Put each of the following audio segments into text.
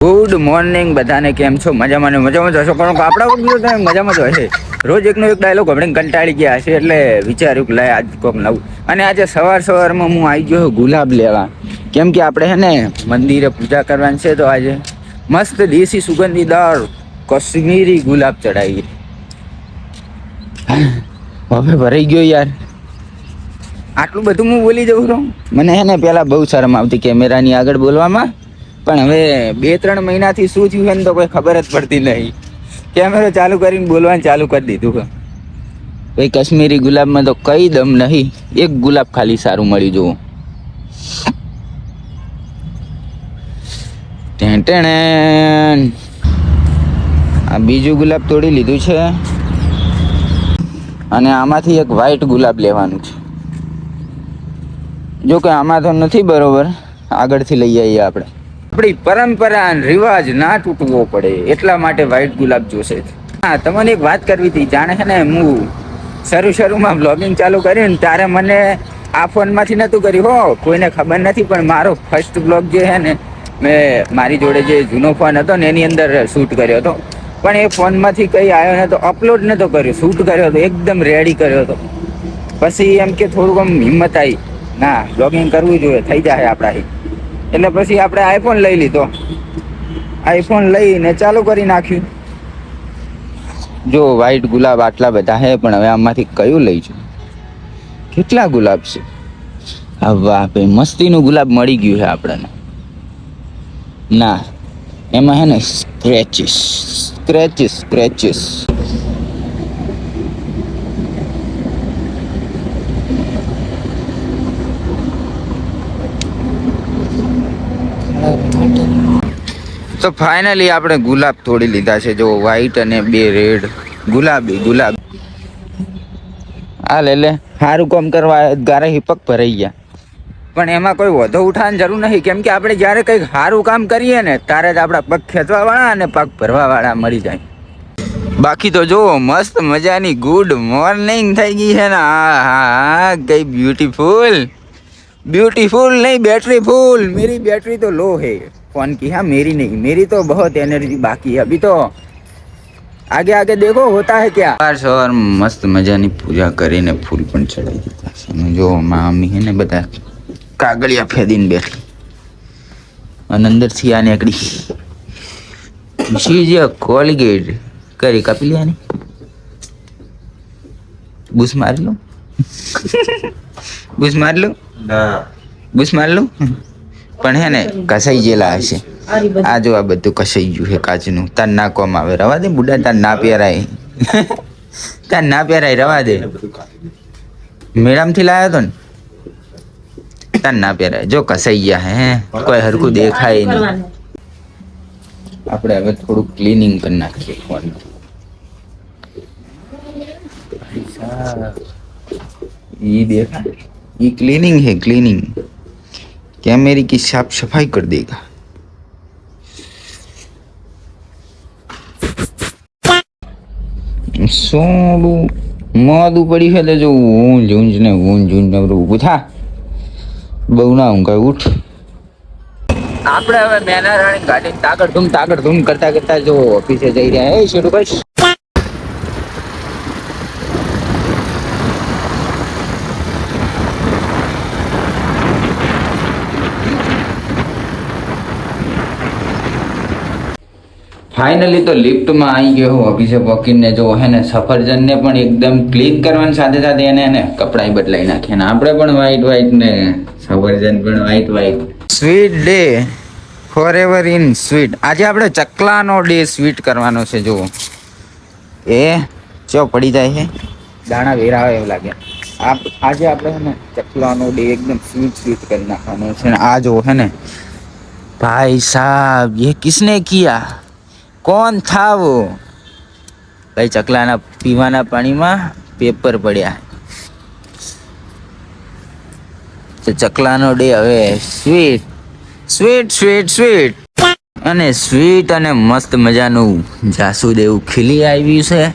Good morning બધાને કેમ છો? મજામાં ને મજામાં જ હશો? પણ આપણા વખતે તો મજામાં જ હશે રોજ એકનો એક ડાયલોગ આપણે કંટાળી ગયા હશે એટલે વિચાર્યું કે લાય આજ કોક નવું. અને આજે સવાર સવારમાં હું આવી ગયો ગુલાબ લેવા. કેમ કે આપણે હે ને મંદિરે પૂજા કરવાની છે તો આજે મસ્ત દેશી સુગંધીદાર કશ્મીરી ગુલાબ ચડાવીએ હવે ભરાઈ ગયો યાર. આટલું બધું હું બોલી જઉં છું. મને હે ને પહેલાં બહુ શરમ આવતી કેમેરાની આગળ બોલવામાં. પણ હવે બે, ત્રણ મહિનાથી શું થયું છે ને તો કોઈ ખબર જ પડતી નહીં. કેમેરો ચાલુ કરીને બોલવાનું ચાલુ કરી દીધું કે ભાઈ, કાશ્મીરી ગુલાબમાં તો કઈ દમ નહીં. એક ગુલાબ ખાલી સારું મળી ટેણ ટેણ. આ બીજું ગુલાબ તોડી લીધું છે. અને આમાંથી એક વ્હાઈટ ગુલાબ લેવાનું છે. જો કે આમાં તો નથી બરોબર. આગળથી લઈ આવીએ આપણે. આપણી પરંપરા અને રિવાજ ના તૂટવો પડે, એટલા માટે વ્હાઇટ ગુલાબ જોશે. હા, તમને એક વાત કરવી હતી, જાણે છે ને હું શરૂ શરૂમાં બ્લોગિંગ ચાલુ કર્યું ને ત્યારે મને આ ફોનમાંથી નહોતું કર્યું. હો, કોઈને ખબર નથી, પણ મારો ફર્સ્ટ બ્લોગ જે છે ને, મેં મારી જોડે જે જૂનો ફોન હતો ને, એની અંદર શૂટ કર્યો હતો. પણ એ ફોનમાંથી કંઈ આવ્યો તો અપલોડ નહોતો કર્યો શૂટ કર્યો હતો, એકદમ રેડી કર્યો હતો. પછી એમ કે થોડુંક આમ હિંમત આવી ના બ્લોગિંગ કરવું જોઈએ, થઈ જાય આપણાથી. એટલે પછી આપણે આઈફોન લઈ લીધો. આઈફોન લઈને ચાલુ કરી નાખ્યું. જો વ્હાઈટ ગુલાબ આટલા બધા હે, પણ હવે આમાંથી કયું લઈ છું કેટલા ગુલાબ છે? હા વાહ ભાઈ મસ્તીનું ગુલાબ મળી ગયું છે આપણને. ના, એમાં હે ને સ્ક્રેચીસ સ્ક્રેચીસ સ્ક્રેચીસ તો ફાઇનલી આપણે ગુલાબ તોડી લીધા છે. જો વ્હાઈટ અને બે રેડ ગુલાબી, ગુલાબ. આ લે લે, સારું કામ કરવા ગારે હિપક ભરાઈ ગયા. પણ એમાં કોઈ વધુ ઉઠાવાની જરૂર નહીં. કેમ કે આપણે જ્યારે કંઈક સારું કામ કરીએ ને, ત્યારે જ આપણા પગ ખેંચવાવાળા અને પગ ભરવાવાળા મળી જાય. બાકી તો જો, મસ્ત મજાની ગુડ મોર્નિંગ થઈ ગઈ છે ને. હા હા કઈ બ્યુટીફુલ ब्यूटीफुल नहीं बैटरी फुल मेरी बैटरी तो लो है फोन की हाँ मेरी नहीं मेरी तो बहुत एनर्जी बाकी है अभी तो आगे आगे देखो होता है क्या સવાર સવાર મસ્ત મજાની પૂજા કરીને ફૂલ પણ ચડાવી દીધા છે અને જો મામી હે ને બધા કાગળિયા ફેદીને બેઠી અને અંદરથી આ નીકળી શીજ કોલગેટ કરી કાપી લે બુસ મારી લો બુસ મારી લો બુશ માર લઉં? પણ હે ને કસાઈ ગયેલા હશે. આ જો આ બધું કસાઈ ગયું છે કાચનું. તાર નાખવામાં આવે. રવા દે બુડા તાર ના પહેરાય તાર ના પહેરાય રવા દે. મેડમથી લાવ્યો હતો ને? તાર ના પહેરાય જો કસાઈ ગયા હે કોઈ હરખું દેખાય નહીં. આપણે હવે થોડું ક્લીનિંગ કરી નાખીએ ફોન ઈ દેખાય. ये क्लीनिंग है क्लीनिंग कैमरे की साफ सफाई कर देगा સોડું મોદું પડ્યું છે તો જો ઊંઝ ઊંઝ ને ઊંઝ ઊંઝ ને બધું ઊભું થા બહુ ના ઊંઘાય ઉઠ આપણે હવે મેના રાણી ગાડી તાગડ ધૂમ તાગડ ધૂમ કરતા કરતા જો ઓફિસે જઈ રહ્યા હે શેડુ ભાઈ ફાઇનલી તો લિફ્ટમાં આવી ગયો હું અભિષેક વકીલને. જો હે ને સફરજનને પણ એકદમ ક્લીન કરવાની સાથે સાથે એને એને કપડાય બદલાઈ નાખે ને આપણે પણ વ્હાઈટ વ્હાઈટ ને સફરજન પણ white white sweet day forever in sweet આજે આપણે ચકલાનો ડે સ્વીટ કરવાનો છે જો એ ચો પડી જાય છે દાણા વેરા આવે એવું લાગે. આપ આજે આપણે છે ને ચકલાનો ડે એકદમ સ્વીટ સ્વીટ કરી નાખવાનો છે. ને આ જો હે ને. ભાઈ સાહેબ એ કિસને કિયા? કોણ થાવ? ભાઈ ચકલાના પીવાના પાણીમાં પેપર પડ્યા. તો ચકલાનો ડે હવે. સ્વીટ સ્વીટ સ્વીટ સ્વીટ અને સ્વીટ અને મસ્ત મજાનું જાસૂદ એવું ખીલી આવ્યું છે.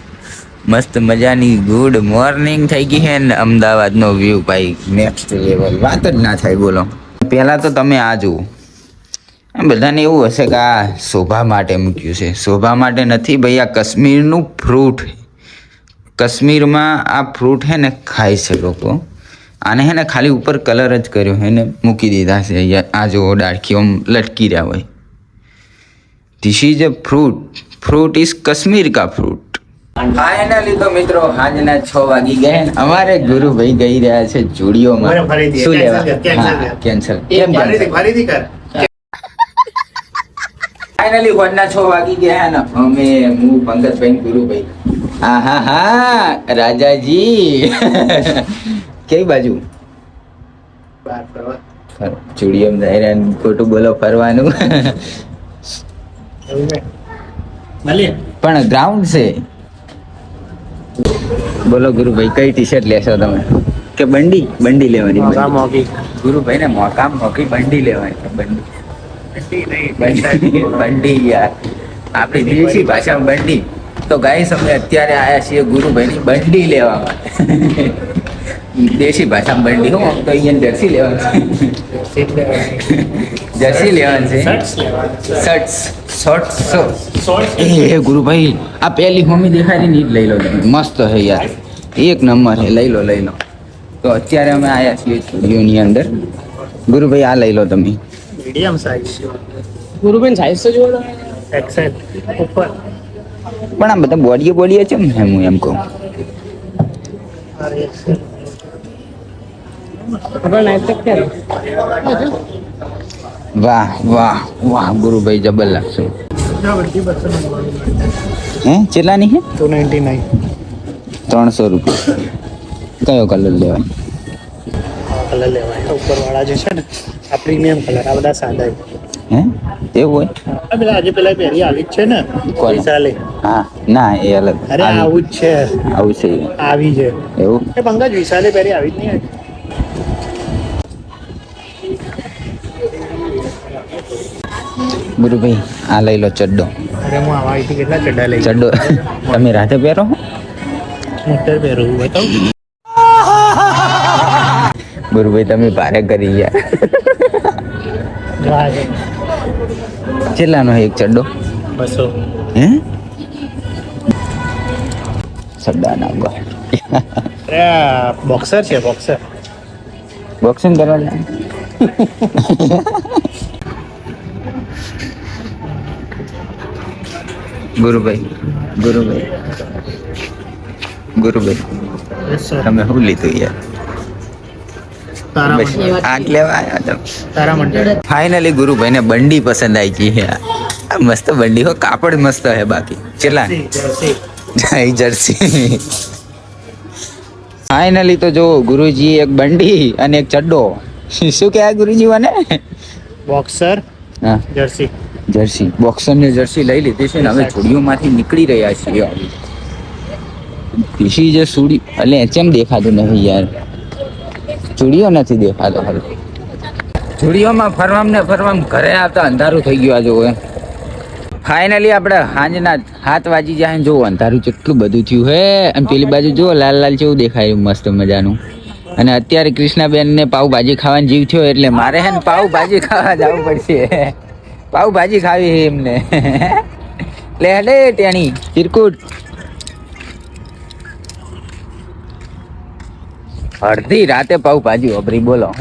મસ્ત મજાની ગુડ મોર્નિંગ થઈ ગઈ છે ને અમદાવાદનો વ્યૂ ભાઈ. નેક્સ્ટ લેવલ વાત જ ના થાય બોલો. પહેલાં તો તમે આ જુઓ. બધાને એવું હશે કે આ શોભા માટે મૂક્યું છે. શોભા માટે નથી ભાઈ આ કાશ્મીરનું ફ્રૂટ કાશ્મીરમાં આ ફ્રૂટ હે ને ખાય છે લોકો. આને હે ને ખાલી ઉપર કલર જ કર્યો હે ને મૂકી દીધા છે. અહીંયા આ જો ડાળખીઓ લટકી રહ્યા હોય. This is a fruit fruit is Kashmir કા ફ્રૂટ હા એના લીધો મિત્રો આજના છ વાગી ગયા. ને અમારે ગુરુભાઈ ગઈ રહ્યા છે જુડીઓમાં. શું લેવા? હા કેન્સલ કેમ ફરીથી ફરીથી કર. ફાઇનલી હોજના છ વાગી ગયા ને અમે હું પંકજભાઈ ગુરુભાઈ. હા હા હા રાજાજી. કઈ બાજુ? બહાર જાય ખોટું બોલો ફરવાનું. પણ ગ્રાઉન્ડ છે. બોલો ગુરુભાઈ કઈ ટી શર્ટ લેશો તમે? કે બંડી? બંડી લેવાની. ગુરુભાઈ ને મોકામ મોકી બંડી લેવાની બંડી. બંડી યાર આપણી દેશી ભાષામાં બંડી તો ગાઈસ અમે અત્યારે આયા છીએ ગુરુભાઈની બંડી લેવા માટે. દેશી ભાષામાં બંડી હો તો અહીંયા જર્સી લેવાનું. જર્સી લેવાનું. છે. શર્ટ્સ. શર્ટ્સ એ ગુરુભાઈ આ પહેલી હોમી દેખાડી ની જ લઈ લો. તમે મસ્ત હે યાર. એક નંબર છે લઈ લો લઈ લો. તો અત્યારે અમે આયા છીએ સ્ટુડિયોની અંદર. ગુરુભાઈ આ લઈ લો તમે. મીડિયમ સાઈઝ ગુરુબેન સાઈઝ તો જુઓ તમે એક્સેલ ઉપર. પણ આ બધા બોડીએ બોડીએ છે ને હું એમ કહું. વાહ વાહ વાહ ગુરુભાઈ જબર લાગશે હે કેટલાની હે ટુ નાઇન્ટી નાઇન ત્રણસો રૂપિયા. કયો કલર લેવાય કલર લેવાય. ઉપર વાળા જે છે ને આ પ્રીમિયમ કલર આ બધા સાદા હે? એવું હોય? આ પેલા આજે પેલા પહેરી આવી જ છે ને. કોઈ ચાલે. હા ના એ અલગ. અરે આવું. જ છે. આવું છે. આવી છે. એવું? એ પંકજ વિશાલે પહેરી આવી જ નહીં. ગુરુભાઈ આ લઈ લો ચડ્ડો. અરે હું આવા કેટલા ચડ્ડા લઈ ચડ્ડો. તમે રાતે પહેરો? મોટર પહેરું બતાવ. ગુરુભાઈ તમે ભારે કરી ગયા. કેટલાનો એક ચડ્ડો? બસો. હે? સરદાર ગો બોક્સર છે બોક્સર બોક્સિંગ કરવા ગુરુભાઈ ગુરુભાઈ. ગુરુભાઈ તમે શું લીધું યાર? આટ લેવા આવ્યા તમે તારા મંડળ ફાઇનલી ગુરુભાઈને બંડી પસંદ આવી ગઈ મસ્ત બંડી હો કાપડ મસ્ત હે બાકી. કેટલા જર્સી જર્સી. ફાઇનલી તો જો ગુરુજી એક બંડી અને એક ચડ્ડો. શું કહેવાય ગુરુજી મને? બોક્સર હા. જર્સી. જર્સી. બોક્સર ને જર્સી લઈ લીધી છે ને હવે જોડીઓમાંથી નીકળી રહ્યા છીએ. પીસી જે સુડી એટલે એચએમ દેખાતું નહીં યાર? ચૂડીઓ નથી દેખાતો હવે ચૂડીઓમાં ફરવામ ને ફરવામ ઘરે આવતા અંધારું થઈ ગયું આ જોવે ફાઇનલી આપણે સાંજના હાથ વાજી જાય જોવો અંધારું કેટલું બધું થયું હે. અને પેલી બાજુ જો લાલ લાલ જેવું દેખાય મસ્ત મજાનું. અને અત્યારે કૃષ્ણાબેન ને પાઉભાજી ખાવાનો જીવ થયો એટલે મારે હે ને પાઉભાજી ખાવા જવું પડશે. પાઉભાજી ખાવી એમને. લે લે તેની ચિરકુટ. અડધી રાતે પાવભાજી વાપરી બોલો.